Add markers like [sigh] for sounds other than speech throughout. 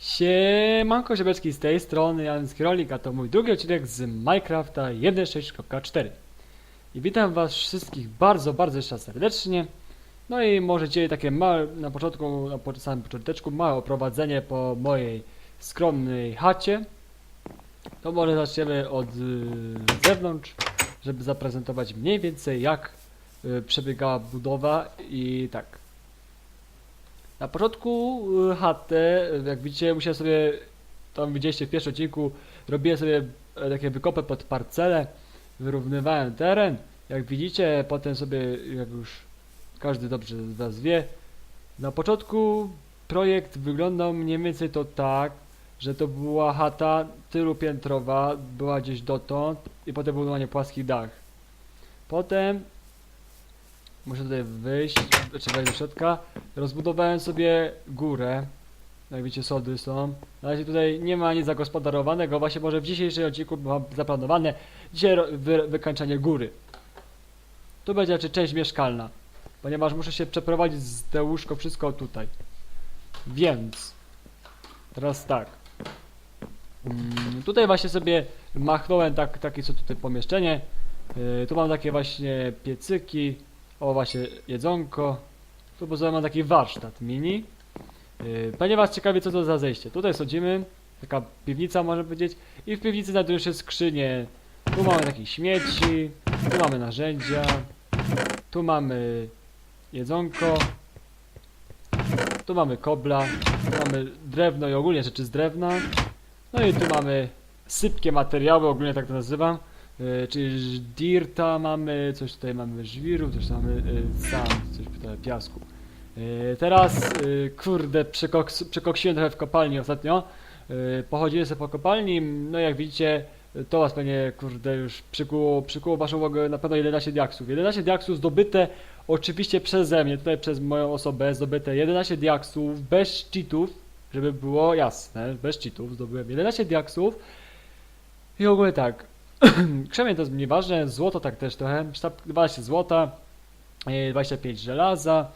Siemanko Ziebeczki z tej strony, Jan Skrolik, a to mój drugi odcinek z Minecrafta 1.6.4 I witam was wszystkich bardzo, bardzo jeszcze serdecznie. No i możecie takie małe, na początku, na samym począteczku, małe oprowadzenie po mojej skromnej chacie. To może zaczniemy od y, zewnątrz, żeby zaprezentować mniej więcej jak y, przebiegała budowa i tak na początku y, chatę, jak widzicie, musiałem sobie, tam widzieliście w pierwszym odcinku, robiłem sobie e, takie wykopy pod parcelę, wyrównywałem teren. Jak widzicie, potem sobie, jak już każdy dobrze z Was wie, na początku projekt wyglądał mniej więcej to tak, że to była chata tylupiętrowa, była gdzieś dotąd i potem był normalnie płaski dach. Potem muszę tutaj wyjść, czy wejść do środka. Rozbudowałem sobie górę. Jak widzicie, sody są. Na razie tutaj nie ma nic zagospodarowanego. Właśnie może w dzisiejszym odcinku mam zaplanowane dzisiaj wy, wykańczanie góry. Tu będzie raczej część mieszkalna. Ponieważ muszę się przeprowadzić z te łóżko wszystko tutaj. Więc teraz tak. Mm, tutaj właśnie sobie machnąłem tak, takie co tutaj pomieszczenie. Yy, tu mam takie właśnie piecyki. O właśnie jedzonko. Tu poza mam taki warsztat mini. Yy, ponieważ ciekawie co to za zejście. Tutaj sadzimy, taka piwnica można powiedzieć. I w piwnicy znajdują się skrzynie. Tu mamy takie śmieci, tu mamy narzędzia, tu mamy jedzonko, tu mamy kobla, tu mamy drewno i ogólnie rzeczy z drewna. No i tu mamy sypkie materiały, ogólnie tak to nazywam. Yy, czyli dirta mamy, coś tutaj mamy żwiru, coś tam mamy yy, sand, coś tutaj piasku. Yy, teraz, yy, kurde, przekoks, przekoksiłem trochę w kopalni ostatnio. Yy, pochodziłem sobie po kopalni, no jak widzicie, to was pewnie, kurde, już przykuło, przykuło waszą uwagę na pewno 11 diaksów. 11 diaksów zdobyte oczywiście przeze mnie, tutaj przez moją osobę, zdobyte 11 diaksów bez cheatów, żeby było jasne, bez cheatów zdobyłem 11 diaksów. I ogólnie tak, [clears throat] krzemień to jest nieważne, złoto tak też trochę, sztab 12 złota, yy, 25 żelaza,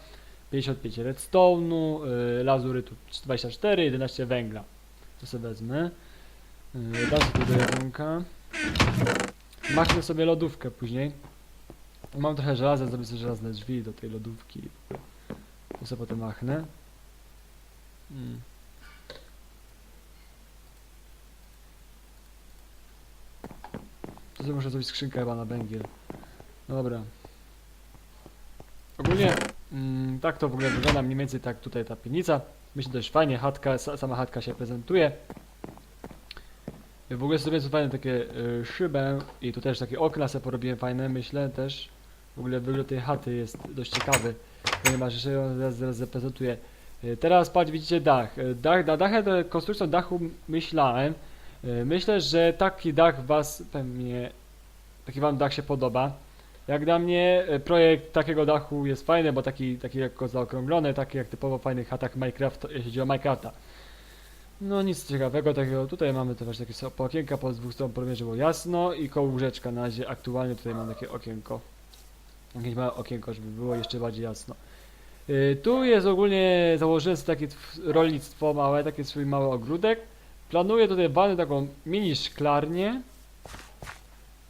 55 redstone'u, yy, lazurytu 24, 11 węgla. To sobie wezmę. Dam sobie do jedzonka. Machnę sobie lodówkę później. Mam trochę żelaza, zrobię sobie żelazne drzwi do tej lodówki. To sobie potem machnę. Mm. Sobie muszę zrobić skrzynkę chyba na węgiel. Dobra. Ogólnie mm, tak to w ogóle wygląda mniej więcej tak tutaj ta piwnica. Myślę dość fajnie, chatka, sa- sama chatka się prezentuje. W ogóle sobie fajne takie y, szybę i tu też takie okna sobie porobiłem fajne, myślę też. W ogóle wygląd tej chaty jest dość ciekawy, ponieważ jeszcze ją zaraz, zaraz zaprezentuję. Y, Teraz patrz, widzicie dach. Y, Dach, na dachę, konstrukcją dachu myślałem. Y, Myślę, że taki dach was pewnie, taki wam dach się podoba. Jak dla mnie e, projekt takiego dachu jest fajny, bo taki, taki lekko zaokrąglony, taki jak typowo fajnych chatach Minecraft, jeśli chodzi o Minecrafta. No nic ciekawego takiego, tutaj mamy te właśnie takie okienka po dwóch stron żeby było jasno i koło łóżeczka na razie aktualnie tutaj mam takie okienko. Jakieś małe okienko, żeby było jeszcze bardziej jasno. Yy, tu jest ogólnie, założyłem sobie takie tw- rolnictwo małe, taki swój mały ogródek. Planuję tutaj walnąć taką mini szklarnię.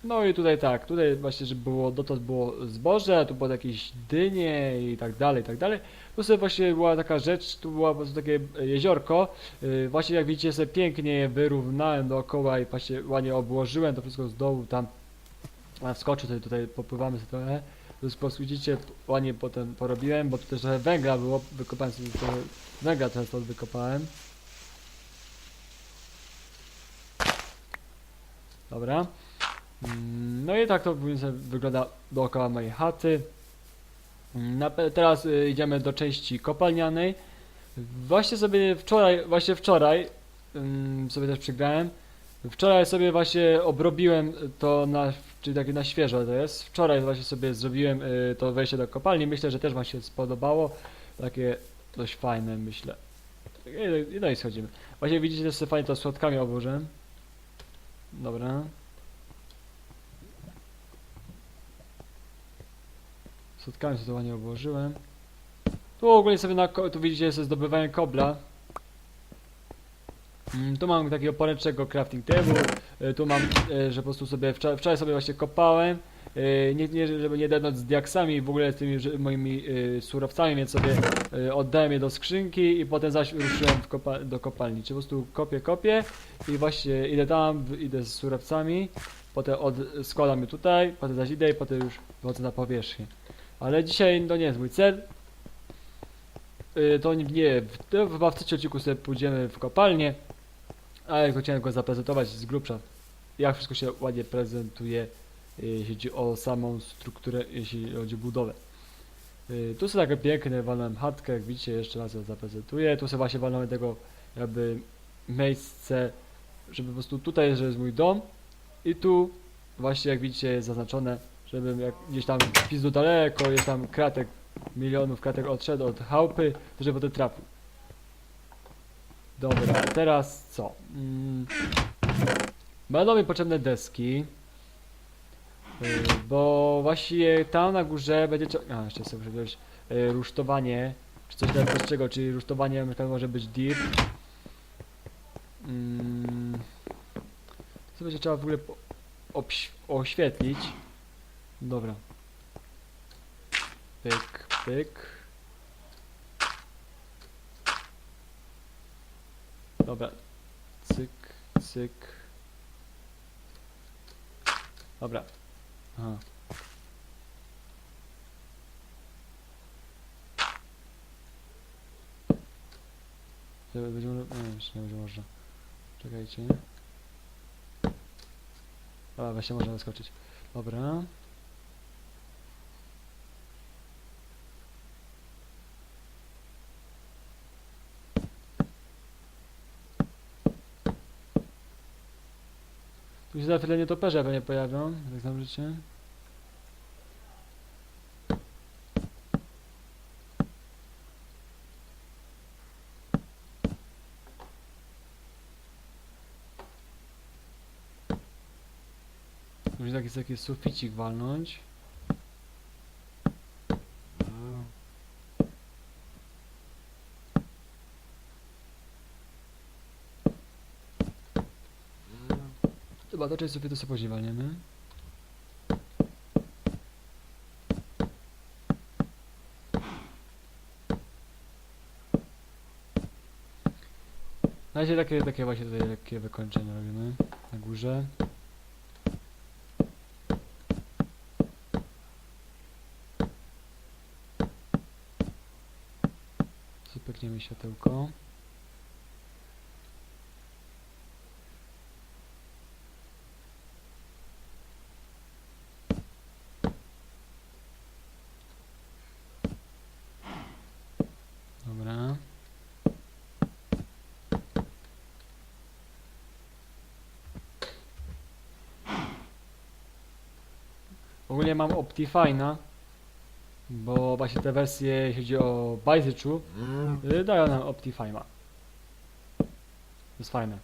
No i tutaj tak, tutaj właśnie, żeby było, dotąd było zboże, tu było jakieś dynie i tak dalej, i tak dalej. Tu sobie właśnie była taka rzecz, tu było po prostu takie jeziorko. Yy, właśnie jak widzicie sobie pięknie je wyrównałem dookoła i właśnie ładnie obłożyłem to wszystko z dołu tam. Wskoczył tutaj, tutaj popływamy sobie trochę. Tu po prostu widzicie, ładnie potem porobiłem, bo tu też trochę węgla było, wykopałem sobie trochę węgla stąd wykopałem. Dobra. Mm, No i tak to wygląda dookoła mojej chaty. Mm, teraz y, idziemy do części kopalnianej. Właśnie sobie wczoraj, właśnie wczoraj ym, sobie też przygrałem. Wczoraj sobie właśnie obrobiłem to na, czyli takie na świeżo to jest. Wczoraj właśnie sobie zrobiłem y, to wejście do kopalni. Myślę, że też wam się spodobało. Takie dość fajne myślę. I, no i schodzimy. Właśnie widzicie też fajnie to słodkami obłożyłem. Dobra. Spotkałem się to ładnie obłożyłem. Tu ogólnie sobie na tu widzicie, że zdobywałem kobla. Mm, Tu mam takiego poręcznego crafting table, y, tu mam, y, że po prostu sobie, wczoraj, wczoraj sobie właśnie kopałem, nie, nie, żeby nie dednąć z diaksami i w ogóle z tymi moimi y, surowcami, więc sobie y, oddałem je do skrzynki i potem zaś ruszyłem w kopa do kopalni. Czy po prostu kopię, kopię i właśnie idę tam, w- idę z surowcami, potem od, składam je tutaj, potem zaś idę i potem już wychodzę na powierzchnię. Ale dzisiaj to nie jest mój cel. To nie, w, to chyba w trzecim odcinku sobie pójdziemy w kopalnię, ale chciałem go zaprezentować z grubsza, jak wszystko się ładnie prezentuje, jeśli chodzi o samą strukturę, jeśli chodzi o budowę. Y, Tu są takie piękne, walnąłem chatkę, jak widzicie, jeszcze raz ją zaprezentuję. Tu sobie właśnie walnąłem tego jakby miejsce, żeby po prostu tutaj, że jest mój dom i tu właśnie jak widzicie jest zaznaczone, żebym jak gdzieś tam pizdu daleko, jest tam kratek, milionów kratek odszedł od chałupy, to żeby potem trafił. Dobra, teraz co? Mm. Będą mi potrzebne deski. Yy, bo właśnie tam na górze będzie. trze- A, jeszcze sobie muszę wziąć yy, rusztowanie. Czy coś tam prostszego, czyli rusztowanie może być dirt. Mm. Co będzie trzeba w ogóle oświetlić. Dobra. Pyk, pyk. Dobra. Cyk, cyk. Dobra. Aha. Żeby będzie można... Nie, jeszcze nie będzie można. Czekajcie. Dobra, właśnie można wyskoczyć. Dobra. Tu się za chwilę nietoperze pewnie pojawią, jak znam życie. Muszę taki, taki suficik walnąć. Chyba to część sufitu sobie walniemy. Na razie takie, takie właśnie tutaj lekkie wykończenia robimy na górze. Zapekniemy światełko. Dobra. Ogólnie mam Optifine'a, bo właśnie te wersje, jeśli chodzi o Byzyczu, y, dają nam Optifine'a. To jest fajne.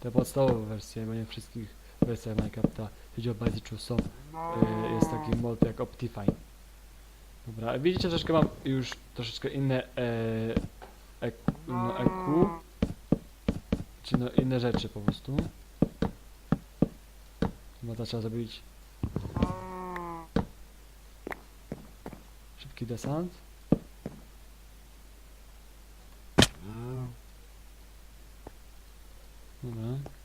Te podstawowe wersje, bo nie w wszystkich wersjach Minecrafta, jeśli chodzi o Byzyczu są, y, jest taki mod jak Optifine. Dobra, widzicie, troszeczkę mam już troszeczkę inne e, e, no, EQ, czy no inne rzeczy po prostu. Chyba to trzeba zrobić Aqui da sound. Ah. Não. Não.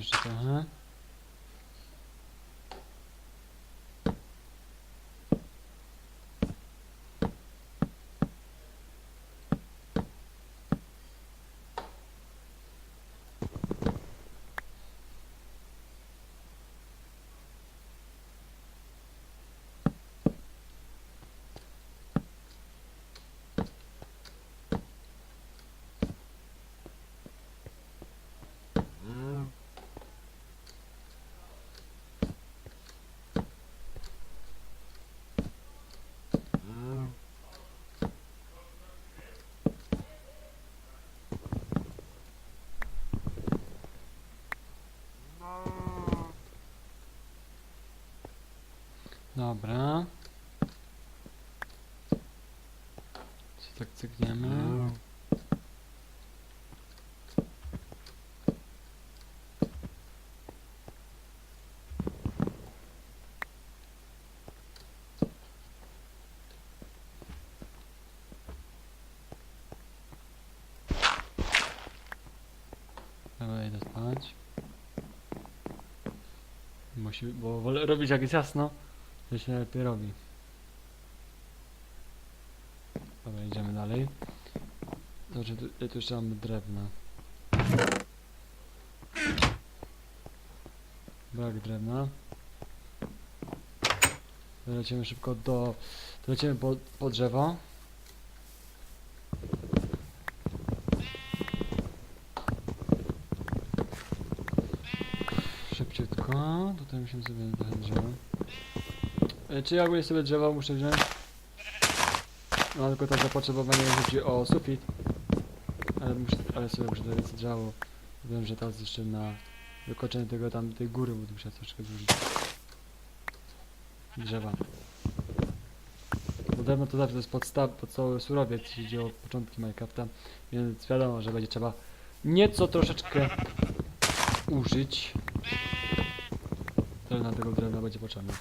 Aha. Dobra. Co tak cykniemy? Dobra, spać. Musi, bo wolę robić jak jest jasno, to się lepiej robi. Dobra, idziemy dalej. Dobrze, tu, tu jeszcze mamy drewno. Brak drewna. Lecimy szybko do... Lecimy po, po drzewo. Szybciutko. Tutaj musimy sobie trochę drzewa. E, Czy ja ogólnie sobie drzewa muszę wziąć? No tylko to zapotrzebowanie chodzi o sufit. Ale, muszę, ale sobie muszę dać drzewo. bo Wiem, że teraz jeszcze na wykończenie tego tam tej góry, tu muszę troszkę zużyć. Drzewa. Bo drewno to zawsze to jest podstaw, podstawowy surowiec, jeśli chodzi o początki Minecrafta. Więc wiadomo, że będzie trzeba nieco troszeczkę użyć. Tyle na tego drewna będzie potrzebne.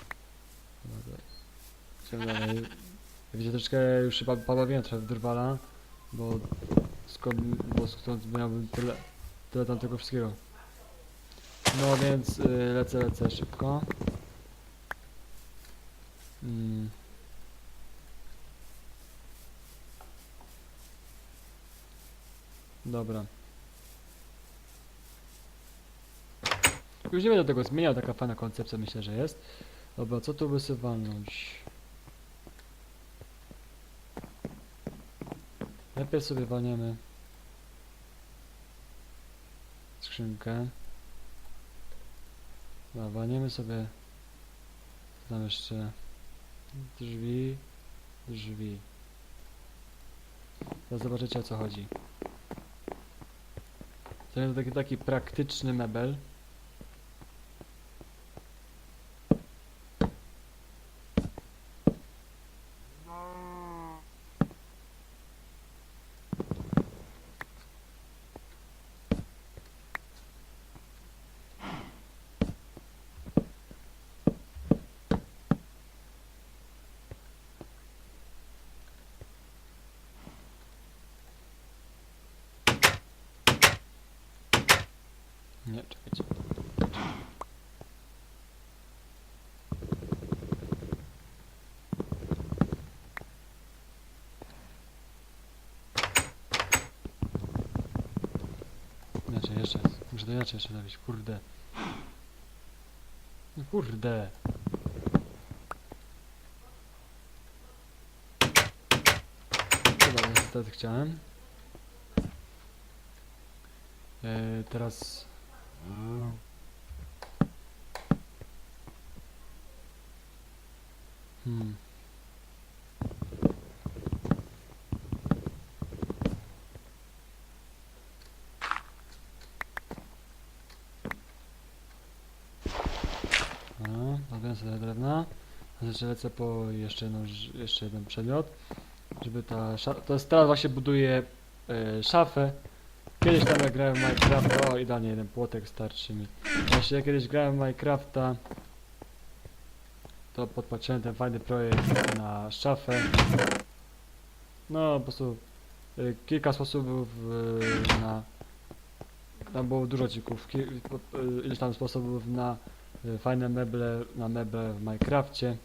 Idziemy dalej. Ja widzę troszeczkę już chyba pobawiłem trochę w drwala, bo skąd, bo skąd miałbym tyle, tyle tam tego wszystkiego. No więc y, lecę, lecę szybko. Mm. Dobra. Już nie będę tego zmieniał, taka fajna koncepcja myślę, że jest. Dobra, co tu by sobie walnąć? Najpierw sobie walniemy skrzynkę. Dobra, walniemy sobie tam jeszcze drzwi, drzwi. Teraz zobaczycie o co chodzi. To jest taki, taki praktyczny mebel. Nie, czekajcie. Inaczej jeszcze. Muszę to inaczej jeszcze zrobić. Kurde. No kurde. Dobra, niestety chciałem. E, teraz Hmm. Odbieram sobie drewna. Jeszcze lecę po jeszcze, jedną, jeszcze jeden przedmiot. Żeby ta To jest teraz właśnie buduję e, szafę. Kiedyś tam jak grałem w Minecrafta, o idealnie jeden płotek starczy mi. Właśnie jak kiedyś grałem w Minecrafta, to podpatrzyłem ten fajny projekt na szafę. No po prostu y, kilka sposobów y, na... Tam było dużo cików, ki, y, ileś tam sposobów na y, fajne meble, na meble w Minecrafcie.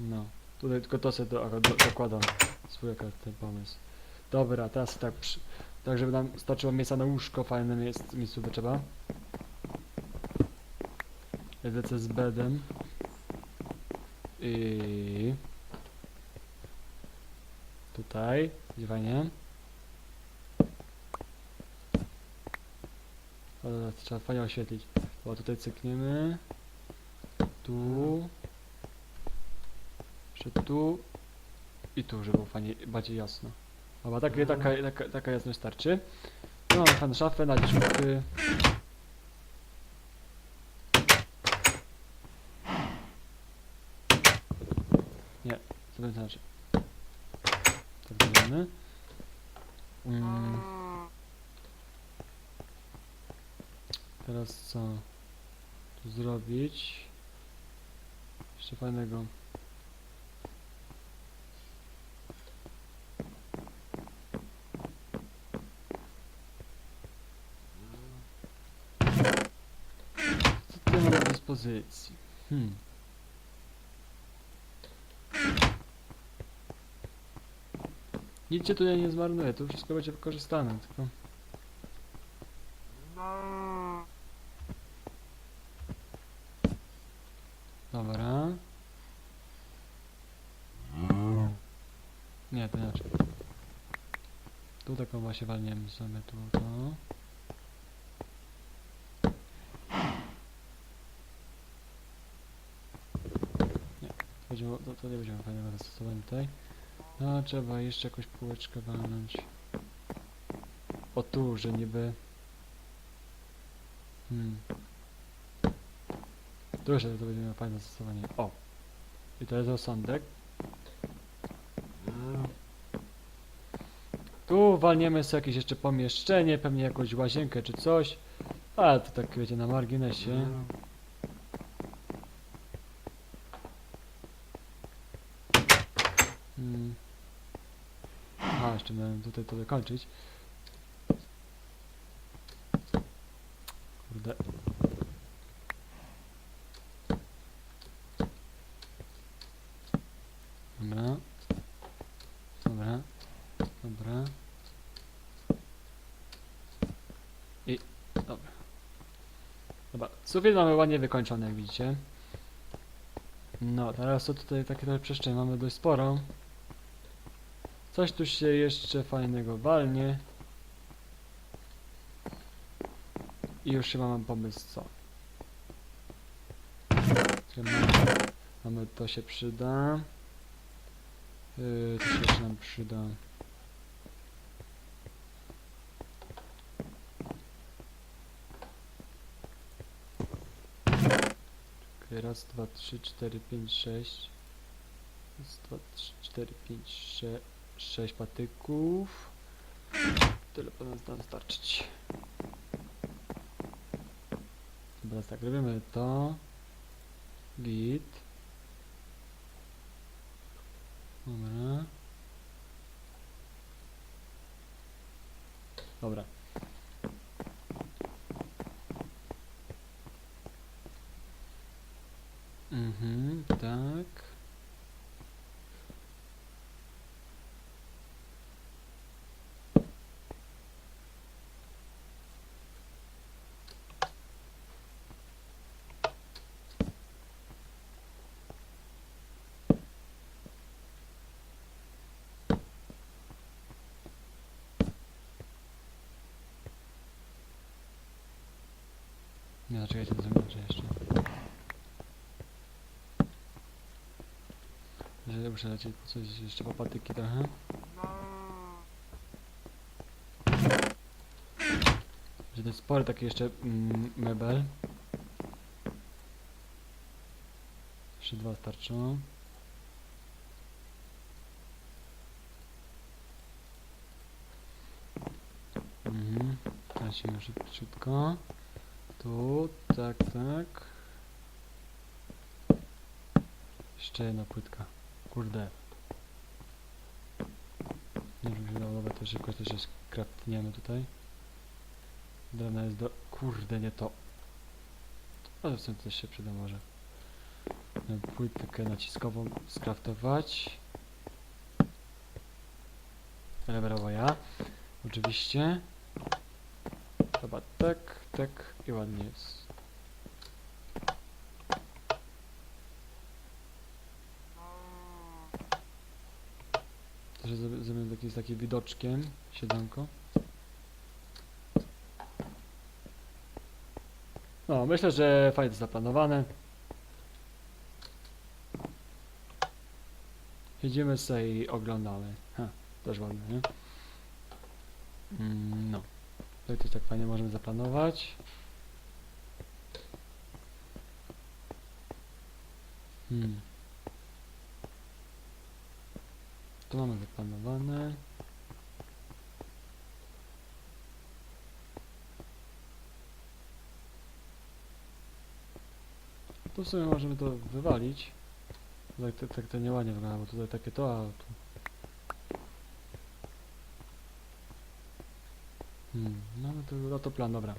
No, tutaj tylko to sobie do, do, dokładam swój ten pomysł. Dobra, teraz tak, przy, tak żeby nam starczyło miejsca na łóżko, fajne miejsc, miejscówkę trzeba. Lecę z bedem. I tutaj, dobra, to trzeba fajnie oświetlić. O, tutaj cykniemy. Tu. Jeszcze tu. I tu, żeby było fajnie, bardziej jasno. Dobra, tak, taka, taka, taka jasność starczy. Tu mamy fajną szafę na. Nie, co to znaczy? Tak zrobimy. Mm. Teraz co tu zrobić? Jeszcze fajnego. Co dyspozycji? Hmm. Nic cię tutaj nie zmarnuje, to wszystko będzie wykorzystane, tylko... Dobra. Nie, to inaczej. Tu taką właśnie walniemy sobie tu to. Nie, to, będzie, to, nie będzie fajnego zastosowania tutaj. No, trzeba jeszcze jakąś półeczkę walnąć. O tu, że niby... Hmm. Jeszcze to będzie miało fajne zastosowanie. O! I to jest osądek. Tu walniemy sobie jakieś jeszcze pomieszczenie, pewnie jakąś łazienkę czy coś. Ale to tak wiecie, na marginesie. Hmm. A, jeszcze miałem tutaj to dokończyć. Kurde. Dobra. Dobra. Dobra. I dobra. Dobra, sufit mamy ładnie wykończony, jak widzicie. No, teraz to tutaj takie przestrzeń mamy dość sporo. Coś tu się jeszcze fajnego walnie. I już chyba mam pomysł co. Mamy to się przyda. Yy, to się nam przyda. Raz, dwa, trzy, cztery, pięć, sześć. Raz, dwa, trzy, cztery, pięć, sześć. 6 patyków. Tyle powinno nam starczyć. Dobra, tak, robimy to. Git. Dobra. Dobra. Nie, zaczekajcie, zobaczę jeszcze. Że muszę lecieć po coś jeszcze po patyki trochę. Że to jest spory taki jeszcze mm, mebel. Jeszcze dwa starczą. Mhm. Lecimy szybciutko. Tu, tak, tak. Jeszcze jedna płytka. Kurde. Nie wiem, się dało, to szybko też się skraftniemy tutaj. Drewno jest do... Kurde, nie to. Ale w sumie też się przyda może. Płytkę naciskową skraftować. Leverowo ja. Oczywiście. Chyba tak, tak i ładnie jest. Też zrobię taki, z takim widoczkiem, siedzonko. No, myślę, że fajnie zaplanowane. Siedzimy sobie i oglądamy. Ha, też ładne, nie? Mm, no. Tutaj też tak fajnie możemy zaplanować. Hmm. tu mamy wyplanowane. Tu w sumie możemy to wywalić. Tak, tak, tak to nieładnie wygląda, bo tutaj takie to, a tu... Hmm, no to, no to plan, dobra.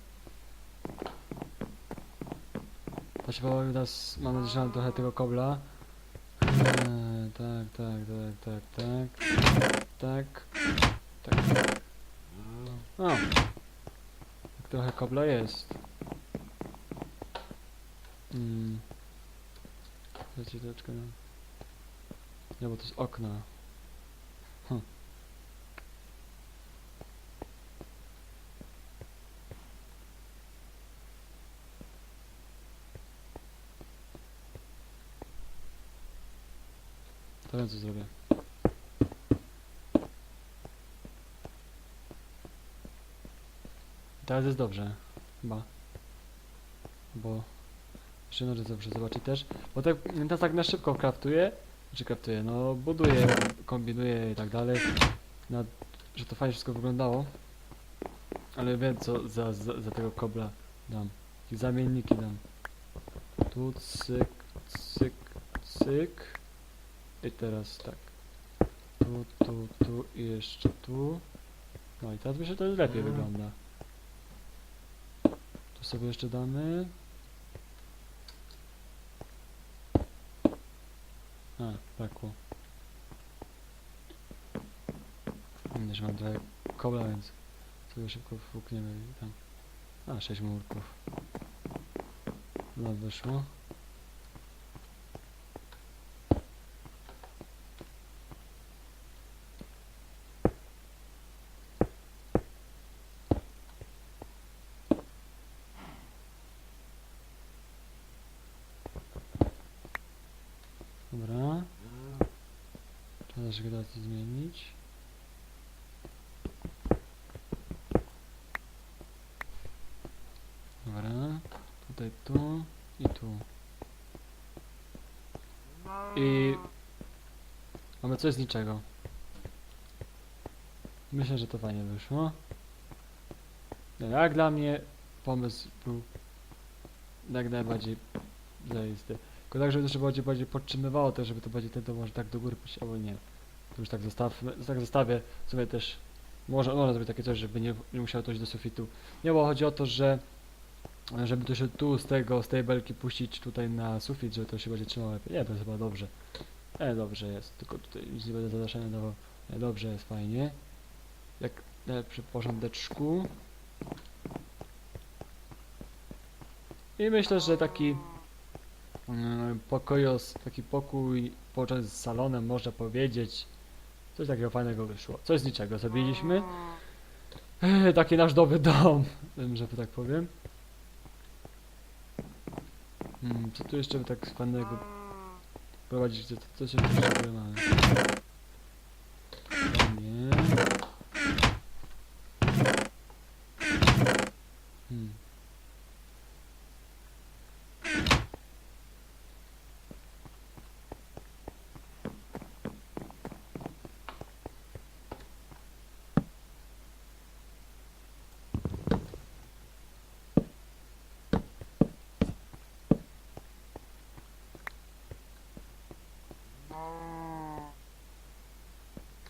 Się powoli teraz, mam nadzieję, że mam trochę tego kobla. Eee, tak, tak, tak, tak, tak, tak, tak. O! Tak trochę kobla jest. Hmm. Dajcie troszeczkę na... Nie, bo to jest okno. Hm. To wiem co zrobię. Teraz jest dobrze. Chyba. Bo... Jeszcze no, że dobrze zobaczyć też. Bo tak, teraz tak na szybko kraftuję. Czy kraftuję? No buduję, kombinuję i tak dalej. Na, że to fajnie wszystko wyglądało. Ale wiem co za, za, za tego kobla dam. I zamienniki dam. Tu cyk, cyk, cyk. I teraz tak. Tu, tu, tu i jeszcze tu. No i teraz myślę, że to lepiej wygląda. Tu sobie jeszcze damy. A. Widzę, że mam trochę kobla, więc sobie szybko włókniemy i tam. A, sześć murków. No, wyszło. Dobra. Też gradację zmienić. Dobra. Tutaj tu i tu. I mamy coś z niczego. Myślę, że to fajnie wyszło. No, Jak dla mnie pomysł był jak najbardziej zajisty. Tylko tak, żeby to się bardziej, bardziej podtrzymywało też, żeby to bardziej ten to może tak do góry pójść, albo nie. To już tak zostawmy, tak zostawię. W sumie też może, można zrobić takie coś, żeby nie, nie musiało to iść do sufitu. Nie, bo chodzi o to, że żeby to się tu z tego, z tej belki puścić tutaj na sufit, żeby to się będzie trzymało lepiej. Nie, to jest chyba dobrze. Nie, dobrze jest, tylko tutaj nic nie będę zadaszania dawał. Nie, dobrze jest, fajnie. Jak przy porządeczku. I myślę, że taki mm, pokojos, taki pokój połączony z salonem, można powiedzieć. Coś takiego fajnego wyszło. Coś z niczego zrobiliśmy. Eee, taki nasz nowy dom, [laughs] że tak powiem. Hmm, co tu jeszcze by tak fajnego prowadzić? Co, co jeszcze mamy? Nie. Hmm.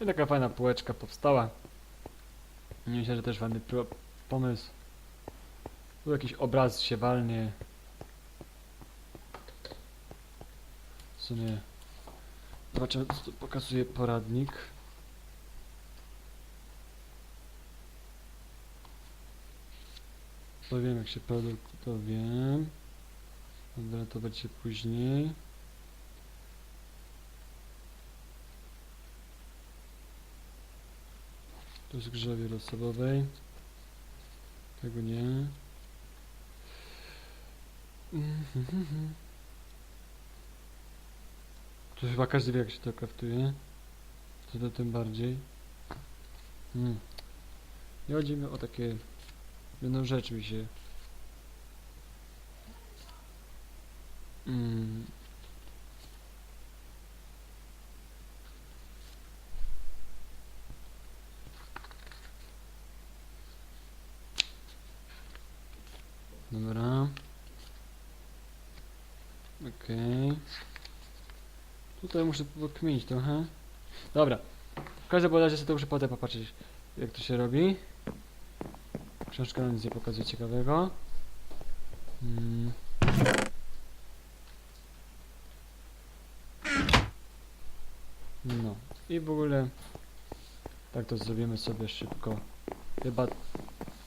I taka fajna półeczka powstała. Myślę, że też fajny pomysł. Tu jakiś obraz się walnie. W sumie zobaczymy co tu pokazuje poradnik. To wiem jak się produkuje, to wiem. Dobra, to będzie później. Tu jest grzewie losowej. Tego nie. Tu chyba każdy wie jak się to kraftuje. To, to tym bardziej. Hmm. Chodzi mi o takie jedną rzecz mi się mm. Tutaj muszę pokminić trochę. Dobra. W każdym razie sobie to muszę potem popatrzeć, jak to się robi. Książka nam nic nie pokazuje ciekawego. Mm. No. I w ogóle tak to zrobimy sobie szybko. Chyba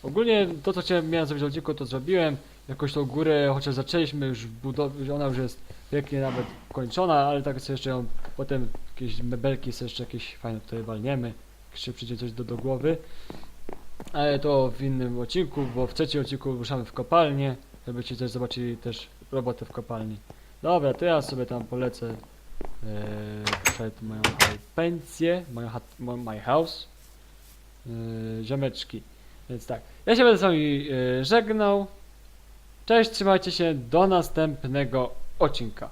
ogólnie to co chciałem miałem zrobić w odcinku to zrobiłem. Jakoś tą górę, chociaż zaczęliśmy już budować, ona już jest pięknie nawet kończona, ale tak sobie jeszcze ją potem jakieś mebelki sobie jeszcze jakieś fajne tutaj walniemy. Jeszcze przyjdzie coś do, do głowy. Ale to w innym odcinku, bo w trzecim odcinku ruszamy w kopalnię, żebyście też zobaczyli też robotę w kopalni. Dobra, to ja sobie tam polecę e, przed moją pensję, moją my house, e, ziomeczki. Więc tak, ja się będę z wami e, żegnał. Cześć, trzymajcie się, do następnego odcinka.